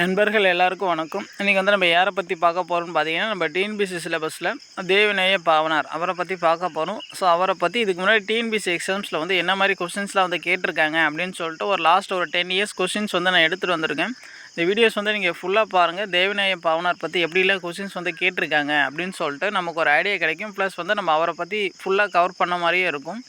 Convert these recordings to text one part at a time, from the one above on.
நண்பர்கள் எல்லாருக்கும் வணக்கம். இன்றைக்கி வந்து நம்ம யாரை பற்றி பார்க்க போகிறோம்னு பார்த்தீங்கன்னா நம்ம டிஎன்பிசி சிலபஸில் தேவநேய பாவனார். அவரை பற்றி பார்க்க போகிறோம் ஸோ அவரை பற்றி இதுக்கு முன்னாடி டிஎன்பிசி எக்ஸாம்ஸில் வந்து என்ன மாதிரி கொஷின்ஸ்லாம் வந்து கேட்டிருக்காங்க அப்படின்னு சொல்லிட்டு ஒரு லாஸ்ட் ஒரு டென் இயர்ஸ் கொஷின்ஸ் வந்து நான் எடுத்துகிட்டு வந்திருக்கேன். இந்த வீடியோஸ் வந்து நீங்கள் ஃபுல்லாக பாருங்கள் தேவநேய பாவனார் பற்றி எப்படிலாம் கொஸ்டின்ஸ் வந்து கேட்டிருக்காங்க அப்படின்னு சொல்லிட்டு நமக்கு ஒரு ஐடியா கிடைக்கும். ப்ளஸ் வந்து நம்ம அவரை பற்றி ஃபுல்லாக கவர் பண்ண மாதிரியே இருக்கும்.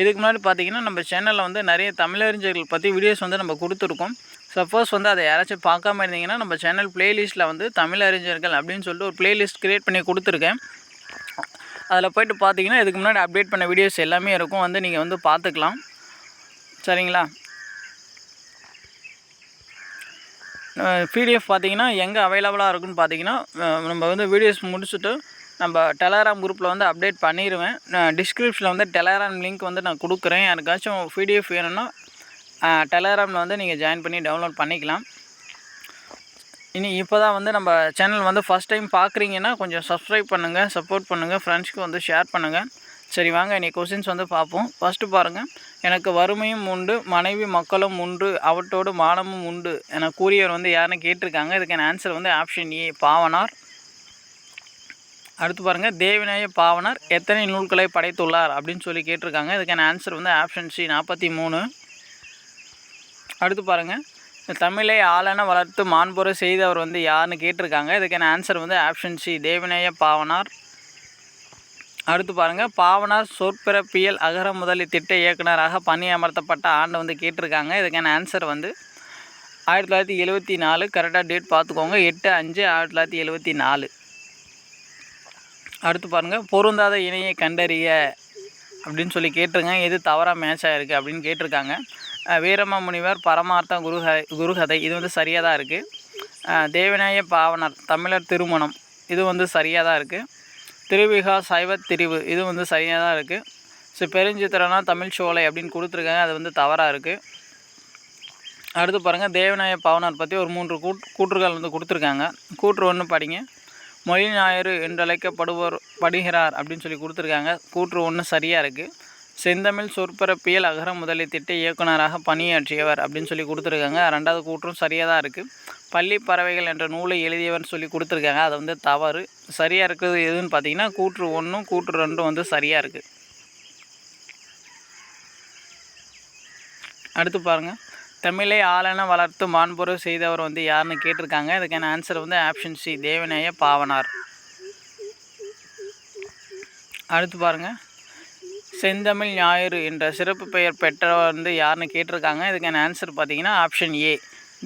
இதுக்கு முன்னாடி பார்த்தீங்கன்னா நம்ம சேனலில் வந்து நிறைய தமிழறிஞர்கள் பற்றி வீடியோஸ் வந்து நம்ம கொடுத்துருக்கோம். சப்போஸ் வந்து அதை யாராச்சும் பார்க்காம இருந்தீங்கன்னா நம்ம சேனல் ப்ளேலிஸ்ட்டில் வந்து தமிழ் அறிஞர்கள் அப்படின்னு சொல்லிட்டு ஒரு ப்ளேலிஸ்ட் க்ரியேட் பண்ணி கொடுத்துருக்கேன். அதில் போய்ட்டு பார்த்தீங்கன்னா இதுக்கு முன்னாடி அப்டேட் பண்ண வீடியோஸ் எல்லாமே இருக்கும். வந்து நீங்கள் வந்து பார்த்துக்கலாம். சரிங்களா? பிடிஎஃப் பார்த்தீங்கன்னா எங்கே அவைலபிளாக இருக்குன்னு பார்த்தீங்கன்னா நம்ம வந்து வீடியோஸ் முடிச்சுட்டு நம்ம டெலகிராம் குரூப்பில் வந்து அப்டேட் பண்ணிடுவேன் நான் டிஸ்கிரிப்ஷனில் வந்து டெலகிராம் லிங்க் வந்து நான் கொடுக்குறேன். யாருக்காச்சும் பிடிஎஃப் வேணும்னா டெலகிராமில் வந்து நீங்கள் ஜாயின் பண்ணி டவுன்லோட் பண்ணிக்கலாம். இனி இப்போ தான் வந்து நம்ம சேனல் வந்து ஃபஸ்ட் டைம் பார்க்குறீங்கன்னா கொஞ்சம் சப்ஸ்கிரைப் பண்ணுங்கள் சப்போர்ட் பண்ணுங்கள் ஃப்ரெண்ட்ஸ்க்கு வந்து ஷேர் பண்ணுங்கள் சரி வாங்க இன்றைக்கி கொஸ்டின்ஸ் வந்து பார்ப்போம். ஃபஸ்ட்டு பாருங்கள் எனக்கு வறுமையும் உண்டு மனைவி மக்களும் உண்டு அவற்றோடு மானமும் உண்டு என கூறியவர் வந்து யாருன்னு கேட்டிருக்காங்க. இதுக்கான ஆன்சர் வந்து ஆப்ஷன் ஏ பாவனார். அடுத்து பாருங்கள் தேவிநாய பாவனார் எத்தனை நூல்களை படைத்துள்ளார் அப்படின்னு சொல்லி கேட்டிருக்காங்க. இதுக்கான ஆன்சர் வந்து ஆப்ஷன் சி நாற்பத்தி மூணு. அடுத்து பாருங்கள் தமிழை ஆளென வளர்த்து மாண்புரை செய்தவர் வந்து யாருன்னு கேட்டிருக்காங்க. இதுக்கான ஆன்சர் வந்து ஆப்ஷன் சி தேவிநேய பாவனார். அடுத்து பாருங்கள் பாவனார் சொற்பிறப்பியல் அகர முதலி திட்ட இயக்குனராக பணியமர்த்தப்பட்ட ஆண்டு வந்து கேட்டிருக்காங்க. இதுக்கான ஆன்சர் வந்து ஆயிரத்தி தொள்ளாயிரத்தி எழுபத்தி நாலு கரெக்டாக டேட் பார்த்துக்கோங்க. எட்டு அஞ்சு ஆயிரத்தி தொள்ளாயிரத்தி எழுபத்தி நாலு. அடுத்து பாருங்கள் பொருந்தாத இணையை கண்டறிய அப்படின்னு சொல்லி கேட்டிருங்க எது தவறாக மேட்ச் ஆகிருக்கு அப்படின்னு கேட்டிருக்காங்க. வீரம முனிவர் பரமார்த்த குருகதை குருகதை இது வந்து சரியாக தான் இருக்குது தேவநாய பாவனர் தமிழர் திருமணம் இது வந்து சரியாக தான் இருக்குது திருவிகா சைவ திரிவு. இது வந்து சரியாக தான் இருக்குது ஸோ பெருஞ்சித்திரனா தமிழ் சோலை அப்படின்னு கொடுத்துருக்காங்க. அது வந்து தவறாக இருக்குது அடுத்து பாருங்கள் தேவநாய பாவனார் பற்றி ஒரு மூன்று கூட் கூற்றுகள் வந்து கொடுத்துருக்காங்க. கூற்று ஒன்று படிங்க. மொழி ஞாயிறு என்றழைக்கப்படுவோர் படுகிறார் அப்படின்னு சொல்லி கொடுத்துருக்காங்க. கூற்று ஒன்று சரியாக இருக்குது செந்தமிழ் சொற்பரப்பியல் அகர முதலி திட்ட இயக்குனராக பணியாற்றியவர் அப்படின்னு சொல்லி கொடுத்துருக்காங்க. ரெண்டாவது கூற்றும் சரியாக தான் இருக்குது பள்ளி பறவைகள் என்ற நூலை எழுதியவர்னு சொல்லி கொடுத்துருக்காங்க. அது வந்து தவறு. சரியாக இருக்கிறது எதுன்னு பார்த்தீங்கன்னா கூற்று ஒன்றும் கூற்று ரெண்டும் வந்து சரியாக இருக்குது அடுத்து பாருங்கள் தமிழை ஆளென வளர்த்து மாண்புறவு செய்தவர் வந்து யாருன்னு கேட்டிருக்காங்க. இதுக்கான ஆன்சர் வந்து ஆப்ஷன் சி தேவநேய பாவனார். அடுத்து பாருங்கள் செந்தமிழ் ஞாயிறு என்ற சிறப்பு பெயர் பெற்றவர் வந்து யாருன்னு கேட்டிருக்காங்க. இதுக்கான ஆன்சர் பார்த்தீங்கன்னா ஆப்ஷன் ஏ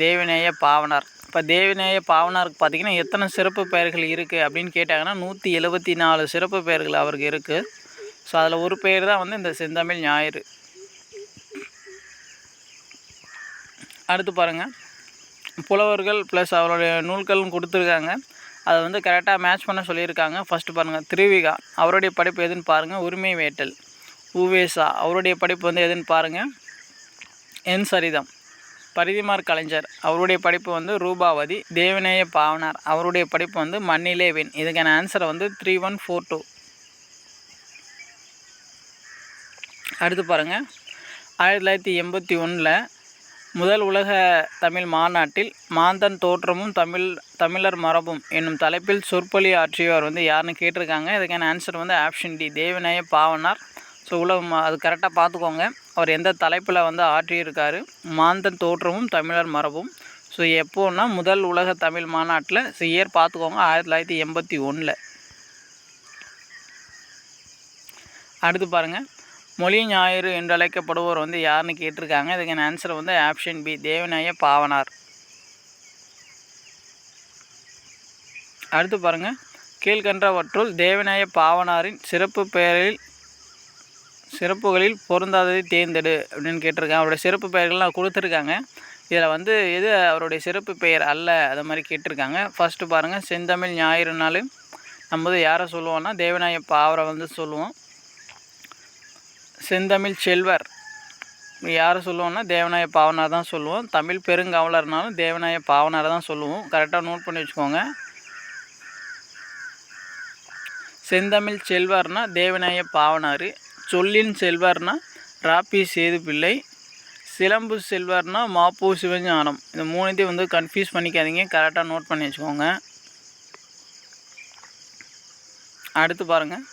தேவநேய பாவனார். இப்போ தேவநேய பாவனாருக்கு பார்த்தீங்கன்னா எத்தனை சிறப்பு பெயர்கள் இருக்குது அப்படின்னு கேட்டாங்கன்னா நூற்றி எழுபத்தி நாலு சிறப்பு பெயர்கள் அவருக்கு இருக்குது ஸோ அதில் ஒரு பெயர் தான் வந்து இந்த செந்தமிழ் ஞாயிறு. அடுத்து பாருங்கள் புலவர்கள் ப்ளஸ் அவருடைய நூல்களும் கொடுத்துருக்காங்க. அதை வந்து கரெக்டாக மேட்ச் பண்ண சொல்லியிருக்காங்க. ஃபஸ்ட்டு பாருங்கள் திருவிகா. அவருடைய படைப்பு எதுன்னு பாருங்கள் உரிமை வேட்டல். உவேசா அவருடைய படைப்பு வந்து எதுன்னு பாருங்கள் என் சரிதம். பரிதிமார் கலைஞர். அவருடைய படிப்பு வந்து ரூபாவதி தேவநேய பாவனார். அவருடைய படிப்பு வந்து மண்ணிலே வெண். இதுக்கான ஆன்சரை வந்து த்ரீ ஒன் ஃபோர் டூ அடுத்து பாருங்கள் ஆயிரத்தி தொள்ளாயிரத்தி எண்பத்தி ஒன்றில் முதல் உலக தமிழ் மாநாட்டில் மாந்தன் தோற்றமும் தமிழ் தமிழர் மரபும் என்னும் தலைப்பில் சொற்பொழி ஆற்றியவர் வந்து யாருன்னு கேட்டிருக்காங்க. இதுக்கான ஆன்சர் வந்து option D Devaneya Pavanar. So உலகம் அது கரெக்டாக பார்த்துக்கோங்க. அவர் எந்த தலைப்பில் வந்து ஆற்றியிருக்காரு மாந்தன் தோற்றமும் தமிழர் மரபும். ஸோ எப்போன்னா முதல் உலக தமிழ் மாநாட்டில் ஸோ இயர் பார்த்துக்கோங்க ஆயிரத்தி தொள்ளாயிரத்தி எண்பத்தி ஒன்றில் அடுத்து பாருங்கள் மொழி ஞாயிறு என்று அழைக்கப்படுவோர் வந்து யாருன்னு கேட்டிருக்காங்க. இதுக்கான ஆன்சர் வந்து ஆப்ஷன் பி தேவநாய பாவனார். அடுத்து பாருங்கள் கீழ்கன்றவற்றுள் தேவநாய பாவனாரின் சிறப்பு பெயரில் சிறப்புகளில் பொருந்தாததை தேர்ந்தெடு அப்படின்னு கேட்டிருக்காங்க. அவருடைய சிறப்பு பெயர்கள்லாம் கொடுத்துருக்காங்க. இதில் வந்து எது அவருடைய சிறப்பு பெயர் அல்ல அது மாதிரி கேட்டிருக்காங்க. ஃபஸ்ட்டு பாருங்கள் செந்தமிழ் ஞாயிறுனாலே நம்ம வந்து யாரை சொல்லுவோம்னா தேவநாய அவரை வந்து சொல்லுவோம். செந்தமிழ் செல்வர். யாரை சொல்லுவோம்னா தேவநாய பாவனார் தான் சொல்லுவோம். தமிழ் பெருங்காவலர்னாலும் தேவநாய பாவனார் தான் சொல்லுவோம். கரெக்டாக நோட் பண்ணி வச்சுக்கோங்க. செந்தமிழ் செல்வர்னா தேவநாய பாவனார். சொல்லின் செல்வர்னா ராப்பி சேது பிள்ளை சிலம்பு செல்வர்னா மாப்போ சிவஞானம். இந்த மூணுத்தையும் வந்து கன்ஃபியூஸ் பண்ணிக்காதீங்க கரெக்டாக நோட் பண்ணி வச்சுக்கோங்க. அடுத்து பாருங்கள்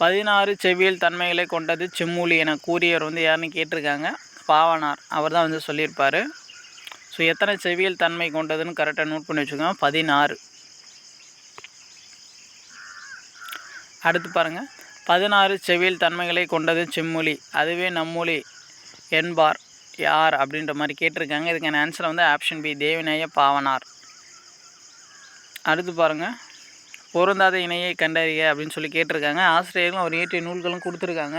பதினாறு செவியல் தன்மைகளை கொண்டது செம்மூலி என கூறியவர் வந்து யாருன்னு கேட்டிருக்காங்க? பாவனார். அவர் தான் வந்து சொல்லியிருப்பார். ஸோ எத்தனை செவியல் தன்மை கொண்டதுன்னு கரெக்டாக நோட் பண்ணி வச்சுக்கோங்க. பதினாறு. அடுத்து பாருங்கள் பதினாறு செவியல் தன்மைகளை கொண்டது செம்மொழி. அதுவே நம்மொழி என்பார். யார்? அப்படின்ற மாதிரி கேட்டிருக்காங்க. இதுக்கான ஆன்சர் வந்து ஆப்ஷன் பி தேவிநேய பாவனார். அடுத்து பாருங்கள் பொருந்தாத இணையை கண்டறிய அப்படின்னு சொல்லி கேட்டிருக்காங்க. ஆசிரியர்களும் அவர் இயற்றிய நூல்களும் கொடுத்துருக்காங்க.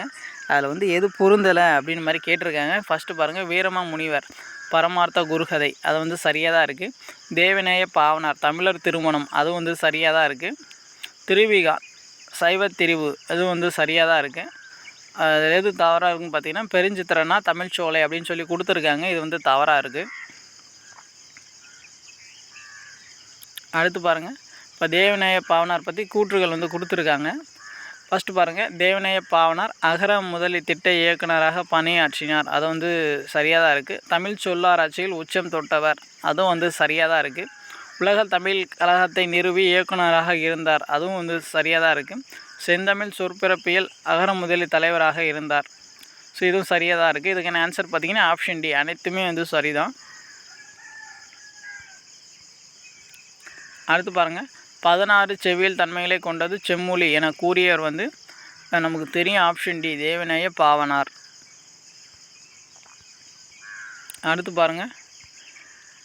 அதில் வந்து எது பொருந்தலை அப்படின்னு மாதிரி கேட்டிருக்காங்க. ஃபஸ்ட்டு பாருங்கள் வீரமா முனிவர் பரமார்த்த குருகதை. அது வந்து சரியாக தான் இருக்குது தேவநேய பாவனார் தமிழர் திருமணம் அதுவும் வந்து சரியாக தான் இருக்குது திருவிகா சைவ திரிவு அதுவும் வந்து சரியாக தான் இருக்குது அதில் எது தவறாக இருக்குன்னு பார்த்தீங்கன்னா பெருஞ்சித்திரனா தமிழ் சோலை அப்படின்னு சொல்லி கொடுத்துருக்காங்க. இது வந்து தவறாக இருக்குது அடுத்து பாருங்கள் இப்போ தேவநேய பாவனார் பற்றி கூற்றுகள் வந்து கொடுத்துருக்காங்க. ஃபஸ்ட்டு பாருங்கள் தேவநேய பாவனார் அகர முதலி திட்ட இயக்குனராக பணியாற்றினார். அது வந்து சரியாக தான் இருக்குது தமிழ் சொல்லாராய்ச்சியில் உச்சம் தொட்டவர். அதுவும் வந்து சரியாக தான் இருக்குது உலக தமிழ் கழகத்தை நிறுவி இயக்குனராக இருந்தார். அதுவும் வந்து சரியாக தான் இருக்குது செந்தமிழ் சொற்பிறப்பியல் அகர முதலி தலைவராக இருந்தார். ஸோ இதுவும் சரியாக தான் இருக்குது இதுக்கான ஆன்சர் பார்த்திங்கன்னா ஆப்ஷன் டி அனைத்துமே வந்து சரிதான். அடுத்து பாருங்கள் பதினாறு செவ்வியல் தன்மைகளை கொண்டது செம்மொழி என கூறியவர் வந்து நமக்கு தெரியும். Option D Devaneya Pavanar. அடுத்து பாருங்கள்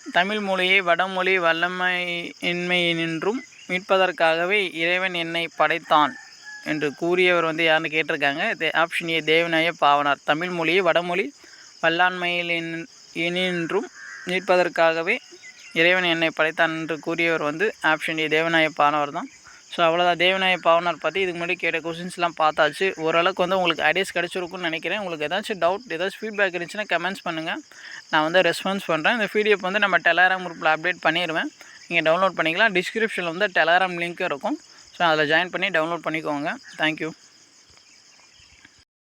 தமிழ் மொழியை வடமொழி வல்லமையின்மையினின்றும் மீட்பதற்காகவே இறைவன் என்னை படைத்தான் என்று கூறியவர் வந்து யாருன்னு கேட்டிருக்காங்க. Option A Devaneya Pavanar. Tamil மொழியை வடமொழி வல்லாண்மையில் இனின்றும் மீட்பதற்காகவே இறைவன் என்னை படைத்தான் என்று கூறியவர் வந்து ஆப்ஷன் ஏ தேவநாய பாவனர் தான். ஸோ அவ்வளோதான் தேவநாய பாவனர் பற்றி இதுக்கு முன்னாடி கேட்ட கொஷின்ஸ்லாம் பார்த்தாச்சு. ஓரளவுக்கு வந்து உங்களுக்கு ஐடியாஸ் கிடச்சிருக்குன்னு நினைக்கிறேன். உங்களுக்கு ஏதாச்சும் டவுட் ஏதாச்சும் ஃபீட்பேக் இருந்துச்சுன்னா கமெண்ட்ஸ் பண்ணுங்கள் நான் வந்து ரெஸ்பான்ஸ் பண்ணுறேன் இந்த பிடிஎஃப் வந்து நம்ம டெலாராம் குரூப்பில் அப்டேட் பண்ணிடுவேன் நீங்கள் டவுன்லோட் பண்ணிக்கலாம். டிஸ்கிரிப்ஷனில் வந்து டெலாகிராம் லிங்க்கும் இருக்கும். ஸோ அதில் ஜாயின் பண்ணி டவுன்லோட் பண்ணிக்கோங்க. தேங்க்யூ